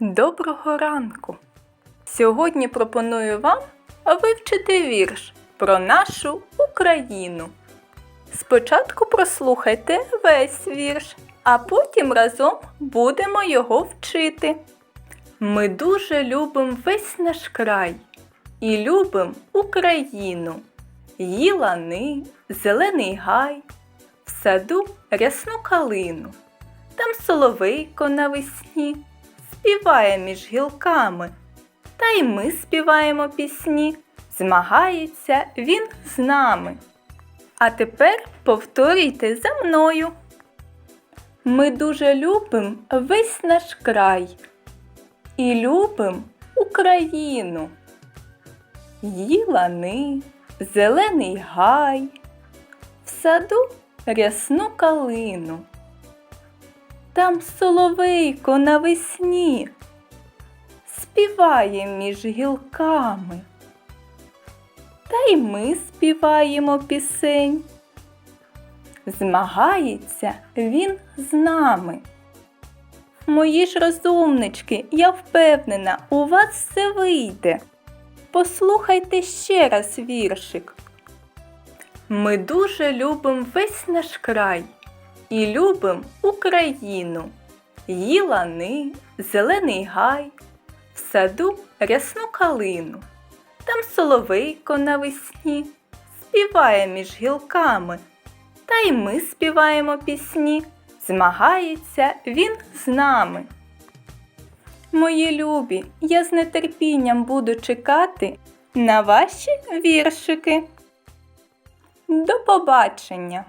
Доброго ранку! Сьогодні пропоную вам вивчити вірш про нашу Україну. Спочатку прослухайте весь вірш, а потім разом будемо його вчити. Ми дуже любимо весь наш край і любимо Україну. Її лани, зелений гай, в саду рясну калину. Там соловейко навесні співає між гілками. Та й ми співаємо пісні, змагається він з нами. А тепер повторюйте за мною. Ми дуже любимо весь наш край і любимо Україну. Її лани, зелений гай, в саду рясну калину. Там соловейко навесні співає між гілками. Та й ми співаємо пісень. Змагається він з нами. Мої ж розумнички, я впевнена, у вас все вийде. Послухайте ще раз віршик. Ми дуже любимо весь наш край і любим Україну. Її лани, зелений гай, в саду рясну калину. Там соловейко навесні співає між гілками. Та й ми співаємо пісні, змагається він з нами. Мої любі, я з нетерпінням буду чекати на ваші віршики. До побачення!